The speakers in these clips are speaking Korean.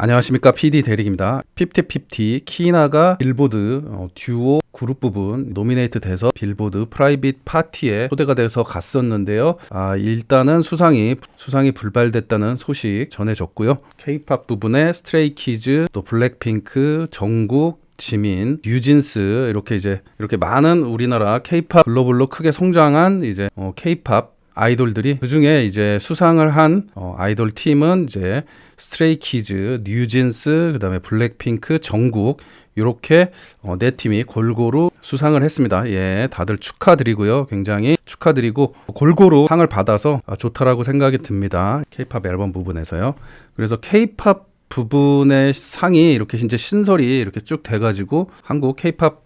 안녕하십니까 PD 대리입니다. 5050 키나가 빌보드 어, 듀오 그룹 부분 노미네이트 돼서 빌보드 프라이빗 파티에 초대가 돼서 갔었는데요. 아, 일단은 수상이 수상이 불발됐다는 소식 전해졌고요. K-팝 부분에 스트레이키즈, 또 블랙핑크, 정국, 지민, 뉴진스 이렇게 이제 이렇게 많은 우리나라 K-팝 글로벌로 크게 성장한 이제 어, K-팝 아이돌들이 그 중에 이제 수상을 한 어, 아이돌 팀은 이제 스트레이키즈, 뉴진스, 그다음에 블랙핑크, 정국 이렇게 어, 네 팀이 골고루 수상을 했습니다. 예, 다들 축하드리고요. 굉장히 축하드리고 골고루 상을 받아서 아, 좋다라고 생각이 듭니다. K-팝 앨범 부분에서요. 그래서 K-팝 부분의 상이 이렇게 이제 신설이 이렇게 쭉 돼가지고 한국 K-팝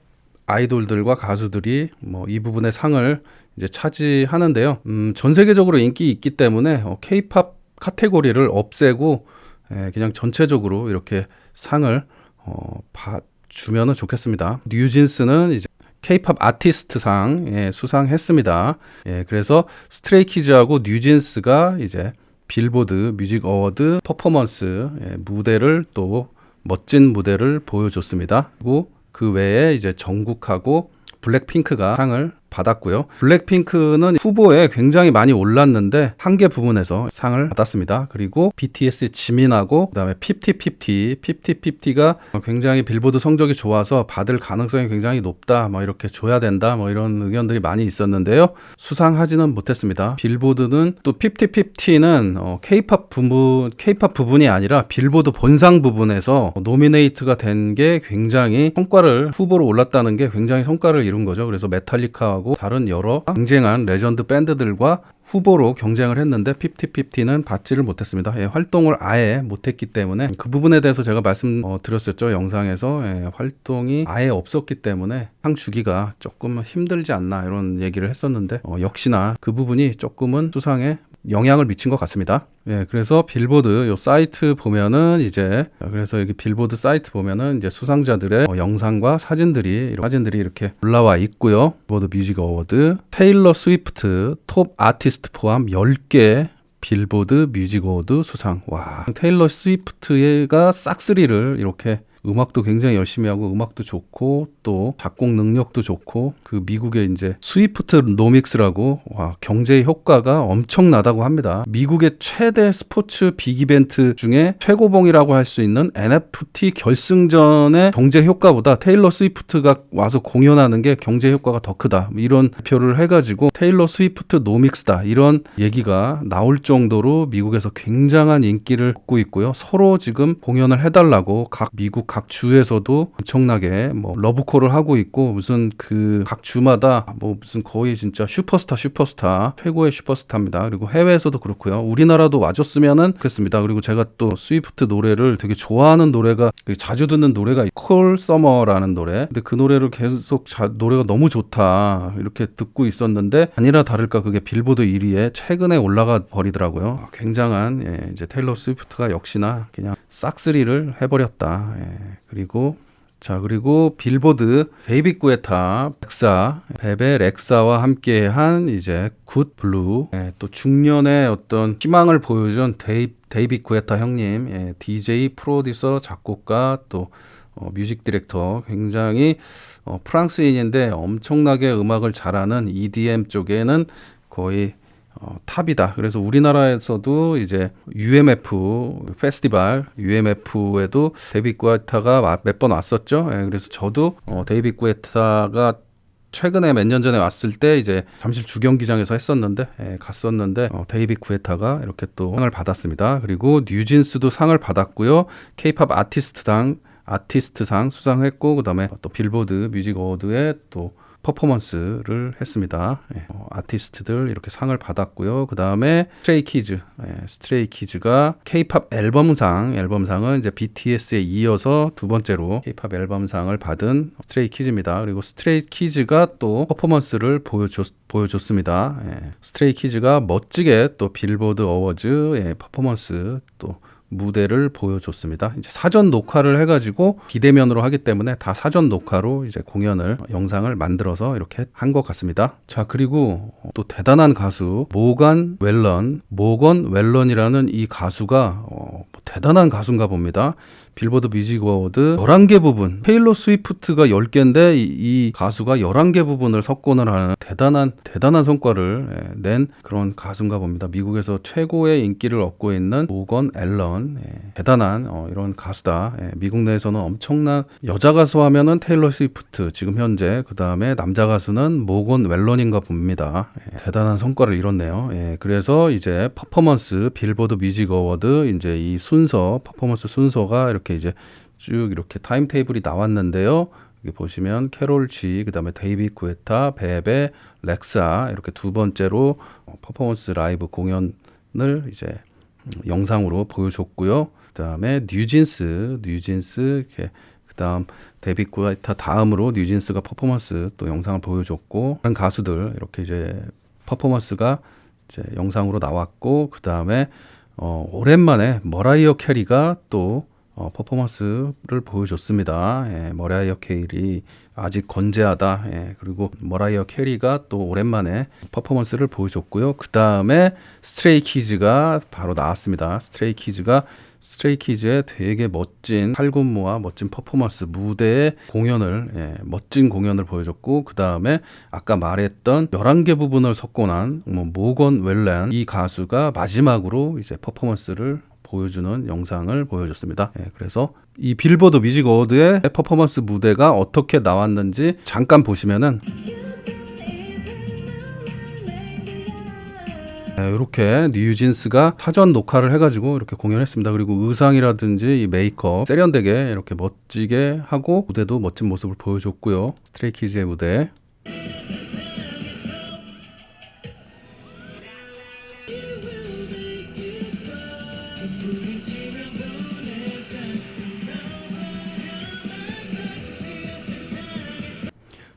아이돌들과 가수들이 뭐 이 부분의 상을 이제 차지하는데요. 음, 전 세계적으로 인기 있기 때문에 어, K-팝 카테고리를 없애고 예, 그냥 전체적으로 이렇게 상을 어, 바, 주면은 좋겠습니다. 뉴진스는 이제 K-팝 아티스트상 예, 수상했습니다. 예, 그래서 스트레이키즈하고 뉴진스가 이제 빌보드 뮤직 어워드 퍼포먼스 예, 무대를 또 멋진 무대를 보여줬습니다. 그리고 그 외에 이제 정국하고 블랙핑크가 상을 받았고요. 블랙핑크는 후보에 굉장히 많이 올랐는데 한개 부분에서 상을 받았습니다. 그리고 BTS의 지민하고 그다음에 5050, 5050가 굉장히 빌보드 성적이 좋아서 받을 가능성이 굉장히 높다. 뭐 이렇게 줘야 된다. 뭐 이런 의견들이 많이 있었는데요. 수상하지는 못했습니다. 빌보드는 또 5050는 어, K-팝 부분 K-팝 부분이 아니라 빌보드 본상 부분에서 노미네이트가 된 게 굉장히 성과를 후보로 올랐다는 게 굉장히 성과를 이룬 거죠. 그래서 메탈리카 하고 다른 여러 경쟁한 레전드 밴드들과 후보로 경쟁을 했는데 5050는 받지를 못했습니다. 예, 활동을 아예 못했기 때문에 그 부분에 대해서 제가 말씀드렸었죠. 어, 영상에서 예, 활동이 아예 없었기 때문에 상 주기가 조금 힘들지 않나 이런 얘기를 했었는데 어, 역시나 그 부분이 조금은 수상에 영향을 미친 것 같습니다. 예, 그래서 빌보드 요 사이트 보면은 이제 그래서 여기 빌보드 사이트 보면은 이제 수상자들의 어, 영상과 사진들이 사진들이 이렇게 올라와 있고요. 빌보드 뮤직 어워드 테일러 스위프트 톱 아티스트 포함 10개 빌보드 뮤직 어워드 수상. 와, 테일러 스위프트가 싹쓸이를 이렇게 음악도 굉장히 열심히 하고 음악도 좋고 또 작곡 능력도 좋고 그 미국의 이제 스위프트 노믹스라고 와 경제 효과가 엄청나다고 합니다. 미국의 최대 스포츠 빅 이벤트 중에 최고봉이라고 할 수 있는 NFT 결승전의 경제 효과보다 테일러 스위프트가 와서 공연하는 게 경제 효과가 더 크다. 이런 표를 해가지고 테일러 스위프트 노믹스다 이런 얘기가 나올 정도로 미국에서 굉장한 인기를 얻고 있고요. 서로 지금 공연을 해달라고 각 미국 각 주에서도 엄청나게 뭐 러브콜을 하고 있고 무슨 그 각 주마다 뭐 무슨 거의 진짜 슈퍼스타 슈퍼스타 최고의 슈퍼스타입니다. 그리고 해외에서도 그렇고요. 우리나라도 와줬으면은 좋겠습니다. 그리고 제가 또 스위프트 노래를 되게 좋아하는 노래가 자주 듣는 노래가 콜 서머라는 노래. 근데 그 노래를 계속 자, 노래가 너무 좋다 이렇게 듣고 있었는데 아니라 다를까 그게 빌보드 1위에 최근에 올라가 버리더라고요. 굉장한 예, 이제 테일러 스위프트가 역시나 그냥 싹쓸이를 해버렸다. 예. 그리고 자 그리고 빌보드 베이비 꾸에타 렉사 베베 렉사와 함께한 이제 굿 블루. 예, 또 중년의 어떤 희망을 보여준 데이, 데이비 꾸에타 형님. 예, DJ 프로듀서 작곡가 또 어, 뮤직 디렉터. 굉장히 어, 프랑스인인데 엄청나게 음악을 잘하는 EDM 쪽에는 거의 어, 탑이다. 그래서 우리나라에서도 이제 UMF 페스티벌 UMF에도 데이빗 구에타가 몇 번 왔었죠. 예, 그래서 저도 어, 데이빗 구에타가 최근에 몇 년 전에 왔을 때 이제 잠실 주경기장에서 했었는데 예, 갔었는데 어, 데이빗 구에타가 이렇게 또 상을 받았습니다. 그리고 뉴진스도 상을 받았고요. 케이팝 아티스트상 아티스트상 수상했고 그다음에 또 빌보드 뮤직 어워드에 또 퍼포먼스를 했습니다. 예, 어, 아티스트들 이렇게 상을 받았고요. 그 다음에 스트레이키즈, 예, 스트레이키즈가 K-팝 앨범상, 앨범상은 이제 BTS에 이어서 두 번째로 K-팝 앨범상을 받은 스트레이키즈입니다. 그리고 스트레이키즈가 또 퍼포먼스를 보여줬, 보여줬습니다. 예, 스트레이키즈가 멋지게 또 빌보드 어워즈 예, 퍼포먼스 또 무대를 보여줬습니다. 이제 사전 녹화를 해가지고 비대면으로 하기 때문에 다 사전 녹화로 이제 공연을 영상을 만들어서 이렇게 한 것 같습니다. 자 그리고 또 대단한 가수 모간 웰런, 모건 웰런이라는 이 가수가 어, 뭐 대단한 가수인가 봅니다. 빌보드 뮤직 어워드 11개 부분 테일러 스위프트가 10개인데 이, 이 가수가 11개 부분을 석권을 하는 대단한 대단한 성과를 예, 낸 그런 가수인가 봅니다. 미국에서 최고의 인기를 얻고 있는 모건 앨런 예, 대단한 어, 이런 가수다. 예, 미국 내에서는 엄청난 여자 가수 하면은 테일러 스위프트 지금 현재 그 다음에 남자 가수는 모건 웰런인가 봅니다. 예, 대단한 성과를 이뤘네요. 예, 그래서 이제 퍼포먼스 빌보드 뮤직 어워드 이제 이 순서 퍼포먼스 순서가 이렇게 이제 쭉 이렇게 타임 테이블이 나왔는데요. 여기 보시면 캐롤 G, 그 다음에 데이비 구에타, 베베, 렉사 이렇게 두 번째로 어, 퍼포먼스 라이브 공연을 이제 음, 영상으로 보여줬고요. 그 다음에 뉴진스, 뉴진스 이렇게 그다음 데이비 구에타 다음으로 뉴진스가 퍼포먼스 또 영상을 보여줬고 다른 가수들 이렇게 이제 퍼포먼스가 이제 영상으로 나왔고 그 다음에 어, 오랜만에 머라이어 캐리가 또 어, 퍼포먼스를 보여줬습니다. 예, 머라이어 캐리 아직 건재하다. 예, 그리고 머라이어 캐리가 또 오랜만에 퍼포먼스를 보여줬고요. 그 다음에 스트레이 키즈가 바로 나왔습니다. 스트레이 키즈가 스트레이 키즈의 되게 멋진 팔군무와 멋진 퍼포먼스 무대의 공연을 예, 멋진 공연을 보여줬고 그 다음에 아까 말했던 11개 부분을 석권한 뭐 모건 웰란 이 가수가 마지막으로 이제 퍼포먼스를 보여주는 영상을 보여줬습니다. 예, 그래서 이 빌보드 뮤직 어워드의 퍼포먼스 무대가 어떻게 나왔는지 잠깐 보시면은 이렇게 뉴진스가 사전 녹화를 해가지고 이렇게 공연했습니다. 그리고 의상이라든지 이 메이크업 세련되게 이렇게 멋지게 하고 무대도 멋진 모습을 보여줬고요. 스트레이키즈의 무대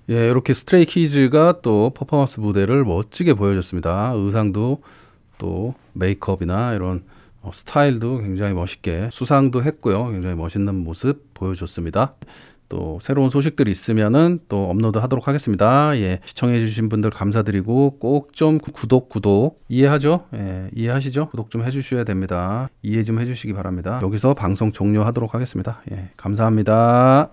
예, 이렇게 스트레이 키즈가 또 퍼포먼스 무대를 멋지게 보여줬습니다. 의상도 또 메이크업이나 이런 어, 스타일도 굉장히 멋있게 수상도 했고요. 굉장히 멋있는 모습 보여줬습니다. 또 새로운 소식들이 있으면은 또 업로드 하도록 하겠습니다. 예, 시청해 주신 분들 감사드리고 꼭 좀 구독, 구독 이해하죠? 예, 이해하시죠? 구독 좀 해 주셔야 됩니다. 이해 좀 해 주시기 바랍니다. 여기서 방송 종료하도록 하겠습니다. 예, 감사합니다.